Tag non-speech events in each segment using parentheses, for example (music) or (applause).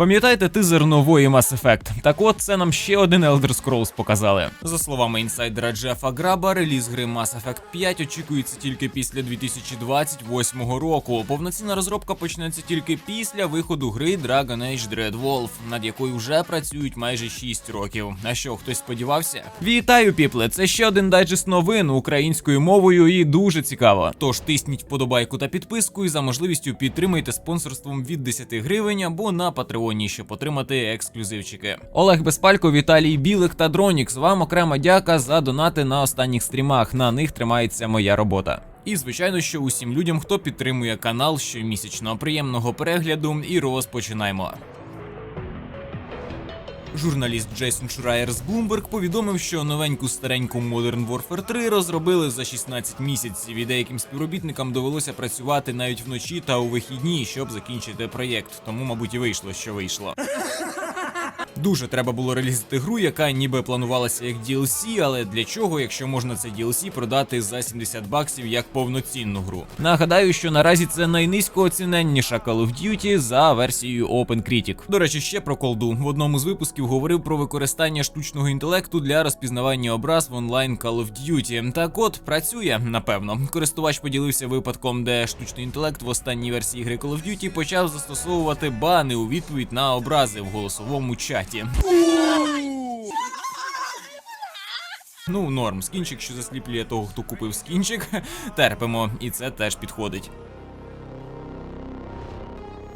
Пам'ятаєте тизер нової Mass Effect? Так от це нам ще один Elder Scrolls показали. За словами інсайдера Джефа Граба, реліз гри Mass Effect 5 очікується тільки після 2028 року. Повноцінна розробка почнеться тільки після виходу гри Dragon Age Dreadwolf, над якою вже працюють майже 6 років. А що, хтось сподівався? Вітаю, піпле! Це ще один дайджест новин українською мовою і дуже цікаво. Тож тисніть вподобайку та підписку і за можливістю підтримайте спонсорством від 10 гривень або на патреоні, щоб отримати ексклюзивчики. Олег Безпалько, Віталій Білик та Дронікс. Вам окрема дяка за донати на останніх стрімах. На них тримається моя робота. І звичайно, що усім людям, хто підтримує канал щомісячно. Приємного перегляду і розпочинаємо. Журналіст Джейсон Шрайер з Bloomberg повідомив, що новеньку стареньку Modern Warfare 3 розробили за 16 місяців, і деяким співробітникам довелося працювати навіть вночі та у вихідні, щоб закінчити проєкт. Тому, мабуть, і вийшло, що вийшло. Дуже треба було релізити гру, яка ніби планувалася як DLC, але для чого, якщо можна це DLC продати за 70 баксів як повноцінну гру? Нагадаю, що наразі це найнизькооціненніша Call of Duty за версією OpenCritic. До речі, ще про колду. В одному з випусків говорив про використання штучного інтелекту для розпізнавання образ в онлайн Call of Duty. Так от працює, напевно. Користувач поділився випадком, де штучний інтелект в останній версії гри Call of Duty почав застосовувати бани у відповідь на образи в голосовому чаті. Ну, норм, скінчик, що засліплює того, хто купив скінчик, (laughs) терпимо, і це теж підходить.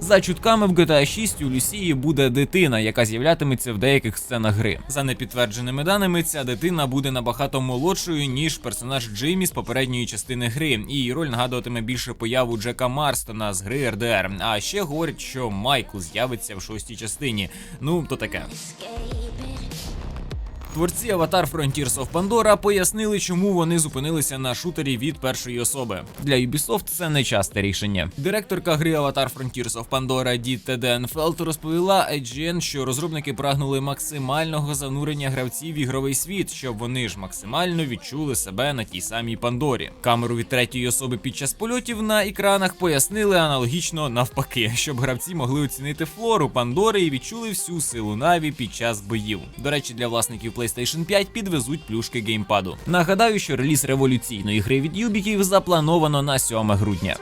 За чутками в GTA 6 у Люсії буде дитина, яка з'являтиметься в деяких сценах гри. За непідтвердженими даними, ця дитина буде набагато молодшою, ніж персонаж Джеймі з попередньої частини гри, її роль нагадуватиме більше появу Джека Марстона з гри РДР. А ще говорять, що Майкл з'явиться в шостій частині. Ну, то таке. Творці Avatar Frontiers of Pandora пояснили, чому вони зупинилися на шутері від першої особи. Для Ubisoft це не часте рішення. Директорка гри Avatar Frontiers of Pandora Ді Теденфелд розповіла IGN, що розробники прагнули максимального занурення гравців в ігровий світ, щоб вони ж максимально відчули себе на тій самій Пандорі. Камеру від третьої особи під час польотів на екранах пояснили аналогічно навпаки, щоб гравці могли оцінити флору Пандори і відчули всю силу Наві під час боїв. До речі, для власників PlayStation 5 підвезуть плюшки геймпаду. Нагадаю, що реліз революційної гри від Юбіків заплановано на 7 грудня.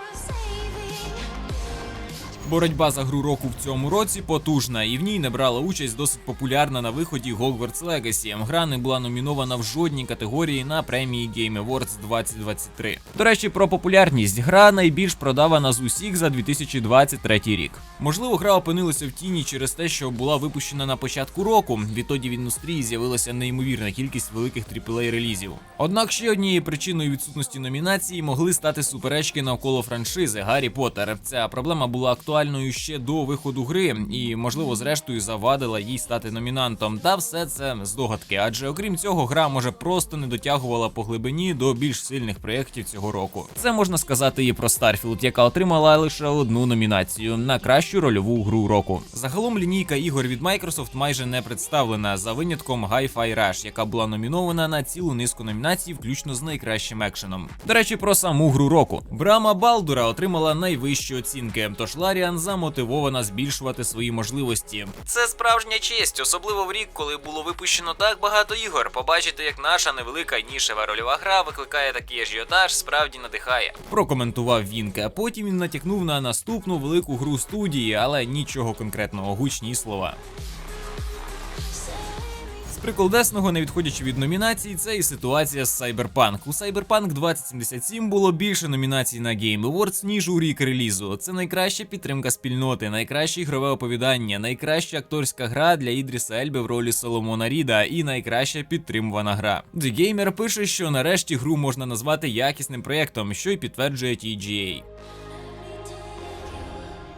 Боротьба за гру року в цьому році потужна, і в ній не брала участь досить популярна на виході Hogwarts Legacy. Гра не була номінована в жодній категорії на премії Game Awards 2023. До речі, про популярність гра найбільш продавана з усіх за 2023 рік. Можливо, гра опинилася в тіні через те, що була випущена на початку року. Відтоді в індустрії з'явилася неймовірна кількість великих aaa релізів. Однак ще однією причиною відсутності номінації могли стати суперечки навколо франшизи Гаррі Поттер. Ця проблема була актуальною ще до виходу гри, і можливо, зрештою завадила їй стати номінантом. Та все це здогадки. Адже окрім цього, гра може просто не дотягувала по глибині до більш сильних проєктів цього року. Це можна сказати і про Starfield, яка отримала лише одну номінацію на кращу рольову гру року. Загалом лінійка ігор від Microsoft майже не представлена за винятком Hi-Fi Rush, яка була номінована на цілу низку номінацій, включно з найкращим екшеном. До речі, про саму гру року. Брама Балдура отримала найвищі оцінки, тож Ларіан замотивована збільшувати свої можливості. Це справжня честь, особливо в рік, коли було випущено так багато ігор. Побачити, як наша невелика нішева рольова гра викликає такий ажіотаж, справді надихає. Прокоментував Вінка. Потім він натякнув на наступну велику гру студії, але нічого конкретного, гучні слова. Приколдесного, не відходячи від номінацій, це і ситуація з Cyberpunk. У Cyberpunk 2077 було більше номінацій на Game Awards, ніж у рік релізу. Це найкраща підтримка спільноти, найкраще ігрове оповідання, найкраща акторська гра для Ідріса Ельби в ролі Соломона Ріда і найкраща підтримувана гра. The Gamer пише, що нарешті гру можна назвати якісним проєктом, що й підтверджує TGA.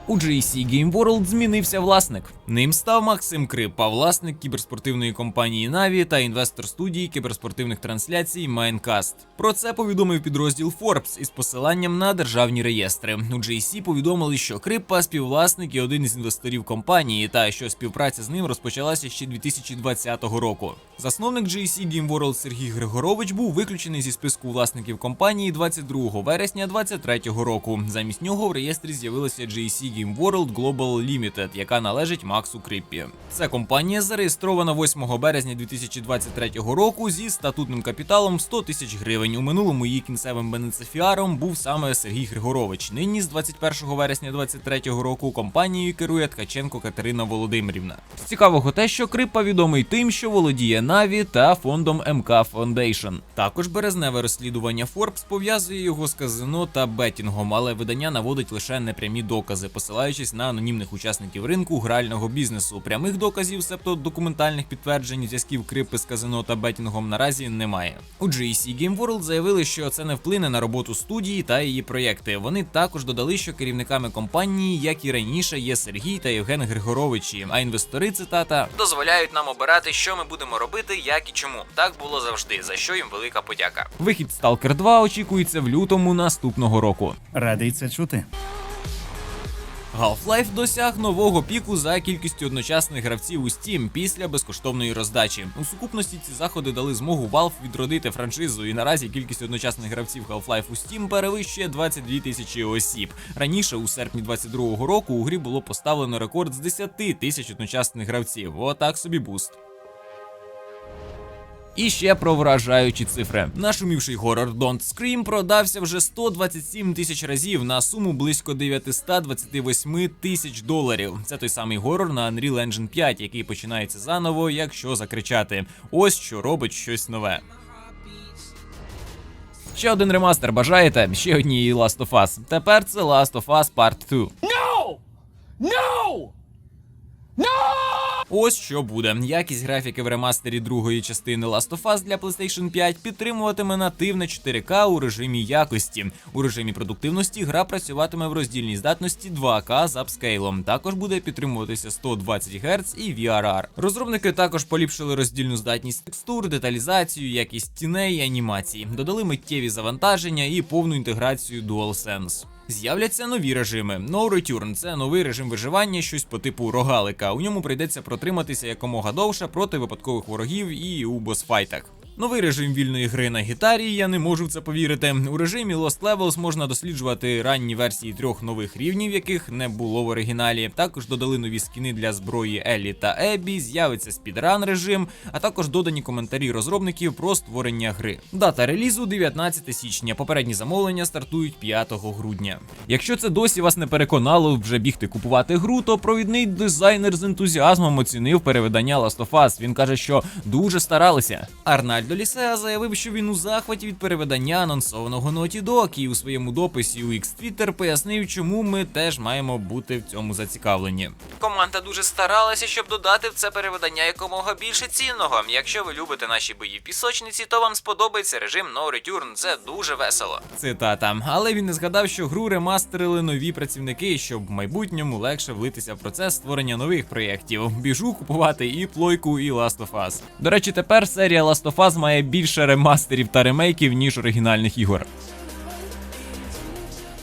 У GSC Game World змінився власник. Ним став Максим Крипа, власник кіберспортивної компанії Na'Vi та інвестор студії кіберспортивних трансляцій Minecast. Про це повідомив підрозділ Forbes із посиланням на державні реєстри. У GSC повідомили, що Крипа співвласник і один із інвесторів компанії, та що співпраця з ним розпочалася ще 2020 року. Засновник GSC Game World Сергій Григорович був виключений зі списку власників компанії 22 вересня 2023 року. Замість нього в реєстрі з'явилося GSC Game World Global Limited, яка належить Максу Криппі. Це компанія зареєстрована 8 березня 2023 року зі статутним капіталом 100 тисяч гривень. У минулому її кінцевим бенефіціаром був саме Сергій Григорович. Нині з 21 вересня 2023 року компанією керує Ткаченко Катерина Володимирівна. Цікавого те, що Крипа відомий тим, що володіє Наві та фондом МК Foundation. Також березневе розслідування Forbes пов'язує його з казино та бетінгом, але видання наводить лише непрямі докази, посилаючись на анонімних учасників ринку грального бізнесу. Прямих доказів, себто документальних підтверджень зв'язків Крипи з казино та бетінгом наразі немає. У GEC Game World заявили, що це не вплине на роботу студії та її проєкти. Вони також додали, що керівниками компанії, як і раніше, є Сергій та Євген Григоровичі. А інвестори цитата дозволяють нам обирати, що ми будемо робити, як і чому. Так було завжди. За що їм велика подяка. Вихід Stalker 2 очікується в лютому наступного року. Радий це чути. Half-Life досяг нового піку за кількістю одночасних гравців у Steam після безкоштовної роздачі. У сукупності ці заходи дали змогу Valve відродити франшизу, і наразі кількість одночасних гравців Half-Life у Steam перевищує 22 тисячі осіб. Раніше, у серпні 22-го року, у грі було поставлено рекорд з 10 тисяч одночасних гравців. Отак собі буст. І ще про вражаючі цифри. Нашумівший горор Don't Scream продався вже 127 тисяч разів на суму близько 928 тисяч доларів. Це той самий горор на Unreal Engine 5, який починається заново, якщо закричати. Ось що робить щось нове. Ще один ремастер бажаєте? Ще однієї Last of Us. Тепер це Last of Us Part 2. No! No! No! Ось що буде. Якість графіки в ремастері другої частини Last of Us для PlayStation 5 підтримуватиме нативне 4К у режимі якості. У режимі продуктивності гра працюватиме в роздільній здатності 2К з апскейлом. Також буде підтримуватися 120 Гц і VRR. Розробники також поліпшили роздільну здатність текстур, деталізацію, якість тіней і анімацій, додали миттєві завантаження і повну інтеграцію DualSense. З'являться нові режими. No Return – це новий режим виживання, щось по типу рогалика. У ньому прийдеться протриматися якомога довше проти випадкових ворогів і у босфайтах. Новий режим вільної гри на гітарі, я не можу в це повірити. У режимі Lost Levels можна досліджувати ранні версії трьох нових рівнів, яких не було в оригіналі. Також додали нові скіни для зброї Еллі та Еббі, з'явиться спідран режим, а також додані коментарі розробників про створення гри. Дата релізу 19 січня. Попередні замовлення стартують 5 грудня. Якщо це досі вас не переконало вже бігти купувати гру, то провідний дизайнер з ентузіазмом оцінив перевидання Last of Us. Він каже, що дуже старалися. Арнальдо Лісеа заявив, що він у захваті від перевидання анонсованого Naughty Dog і у своєму дописі у X Twitter пояснив, чому ми теж маємо бути в цьому зацікавлені. Команда дуже старалася, щоб додати в це перевидання якомога більше цінного. Якщо ви любите наші бої в пісочниці, то вам сподобається режим No Return. Це дуже весело. Цитата. Але він не згадав, що гру ремастерили нові працівники, щоб в майбутньому легше влитися в процес створення нових проєктів. Біжу купувати і плойку, і Last of Us. До речі, тепер серія Last of Us має більше ремастерів та ремейків, ніж оригінальних ігор.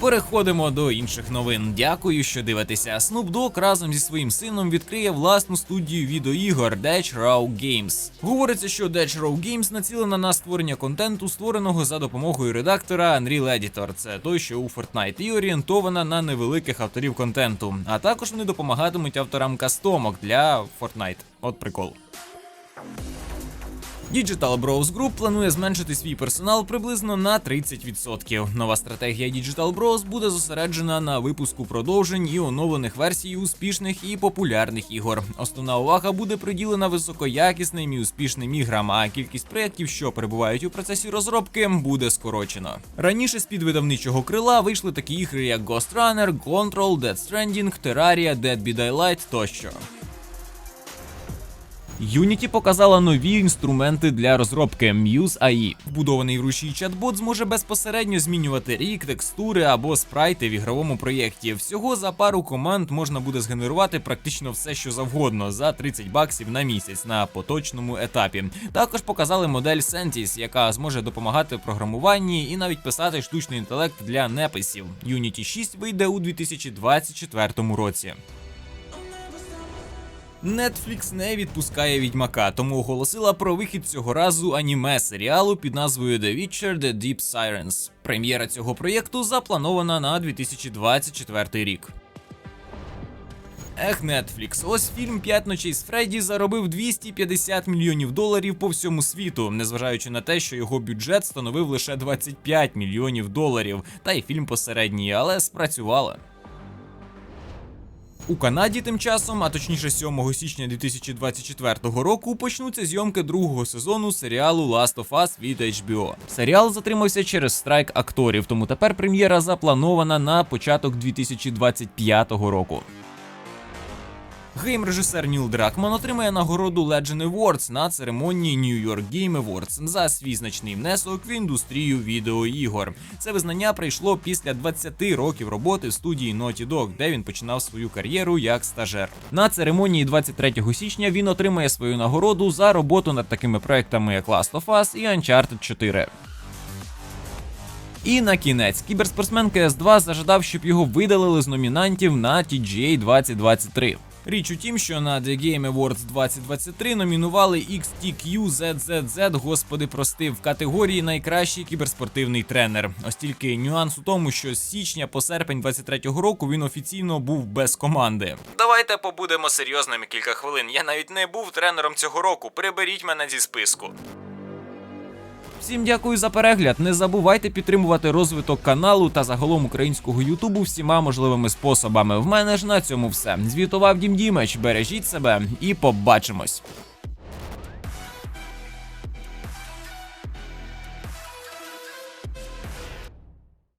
Переходимо до інших новин. Дякую, що дивитеся. Snoop Dogg разом зі своїм сином відкриє власну студію відеоігор Dutch Raw Games. Говориться, що Dutch Raw Games націлена на створення контенту, створеного за допомогою редактора Unreal Editor. Це той, що у Fortnite, і орієнтована на невеликих авторів контенту. А також вони допомагатимуть авторам кастомок для Fortnite. От прикол. Digital Bros Group планує зменшити свій персонал приблизно на 30%. Нова стратегія Digital Bros буде зосереджена на випуску продовжень і оновлених версій успішних і популярних ігор. Основна увага буде приділена високоякісним і успішним іграм, а кількість проєктів, що перебувають у процесі розробки, буде скорочено. Раніше з під видавничого крила вийшли такі ігри, як Ghost Runner, Control, Dead Stranding, Terraria, Dead by Daylight тощо. Unity показала нові інструменти для розробки Muse AI. Вбудований в рушій чат-бот зможе безпосередньо змінювати рік, текстури або спрайти в ігровому проєкті. Всього за пару команд можна буде згенерувати практично все, що завгодно, за 30 баксів на місяць на поточному етапі. Також показали модель Sentis, яка зможе допомагати в програмуванні і навіть писати штучний інтелект для неписів. Unity 6 вийде у 2024 році. Netflix не відпускає відьмака, тому оголосила про вихід цього разу аніме серіалу під назвою The Witcher The Deep Sirens. Прем'єра цього проєкту запланована на 2024 рік. Ех, Netflix, ось фільм «П'ять ночей з Фредді заробив 250 мільйонів доларів по всьому світу, незважаючи на те, що його бюджет становив лише 25 мільйонів доларів, та й фільм посередній, але спрацювала. У Канаді тим часом, а точніше 7 січня 2024 року, почнуться зйомки другого сезону серіалу Last of Us від HBO. Серіал затримався через страйк акторів, тому тепер прем'єра запланована на початок 2025 року. Гейм-режисер Ніл Дракман отримає нагороду Legend Awards на церемонії New York Game Awards за свій значний внесок в індустрію відеоігор. Це визнання прийшло після 20 років роботи в студії Naughty Dog, де він починав свою кар'єру як стажер. На церемонії 23 січня він отримає свою нагороду за роботу над такими проектами, як Last of Us і Uncharted 4. І на кінець кіберспортсмен КС2 зажадав, щоб його видалили з номінантів на TGA 2023. Річ у тім, що на The Game Awards 2023 номінували XTQZZZ, господи прости, в категорії найкращий кіберспортивний тренер. Ось тільки нюанс у тому, що з січня по серпень 23-го року він офіційно був без команди. Давайте побудемо серйозними кілька хвилин. Я навіть не був тренером цього року. Приберіть мене зі списку. Всім дякую за перегляд. Не забувайте підтримувати розвиток каналу та загалом українського Ютубу всіма можливими способами. В мене ж на цьому все. Звітував Дім Дімеч. Бережіть себе і побачимось.